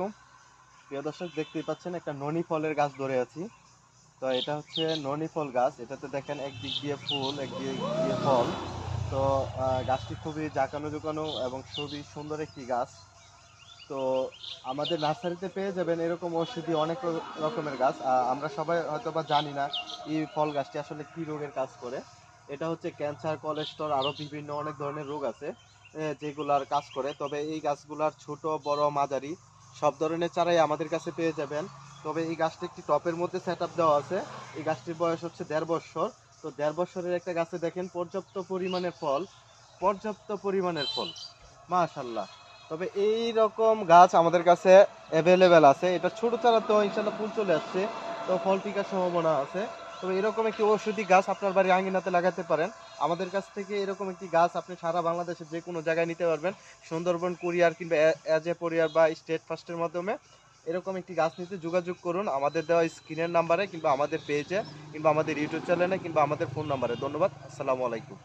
আলাইকুম। প্রিয় দর্শক, দেখতেই পাচ্ছেন একটা ননি ফলের গাছ ধরে আছি। তো এটা হচ্ছে ননি ফল গাছ। এটাতে দেখেন একদিক দিয়ে ফুল, একদিক দিয়ে ফল। তো গাছটি খুবই জাকানো জোকানো এবং খুবই সুন্দর একটি গাছ। তো, আমাদের নার্সারিতে পেয়ে যাবেন এরকম ঔষধি অনেক রকমের গাছ। আমরা সবাই হয়তো বা জানি না এই ফল গাছটি আসলে কি রোগের কাজ করে। এটা হচ্ছে ক্যান্সার, কোলেস্ট্রল আরও বিভিন্ন অনেক ধরনের রোগ আছে যেগুলার কাজ করে। তবে এই গাছগুলার ছোট, বড় মাঝারি সব ধরনের চারাই আমাদের কাছে পেয়ে যাবেন। তবে এই গাছটি একটি টপের মধ্যে সেট দেওয়া আছে। এই গাছটির বয়স হচ্ছে দেড় বছর। তো দেড় বছরের একটা গাছে দেখেন পর্যাপ্ত পরিমাণে ফল, পর্যাপ্ত পরিমাণের ফল। মাশাল্লাহ তবে এই রকম গাছ আমাদের কাছে অ্যাভেলেবেল আছে। এটা ছোট চারা তো ইনশাল্লাহ ফুল চলে আসছে। তো ফল টিকার সম্ভাবনা আছে। তবে এরকম একটি ঔষধি গাছ আপনার বাড়ির আঙ্গিনাতে লাগাতে পারেন। আমাদের কাছ থেকে এরকম একটি গাছ আপনি সারা বাংলাদেশে যে কোনো জায়গায় নিতে পারবেন। সুন্দরবন, কুরিয়ার কিংবা অ্যাজ এ পরিয়ার বা স্টেট ফার্স্টের মাধ্যমে এরকম একটি গাছ নিতে যোগাযোগ করুন। আমাদের দেওয়া স্ক্রিনের নাম্বারে কিংবা আমাদের পেজে কিংবা আমাদের ইউটিউব চ্যানেলে কিংবা আমাদের ফোন নাম্বারে ধন্যবাদ। আসসালামু আলাইকুম।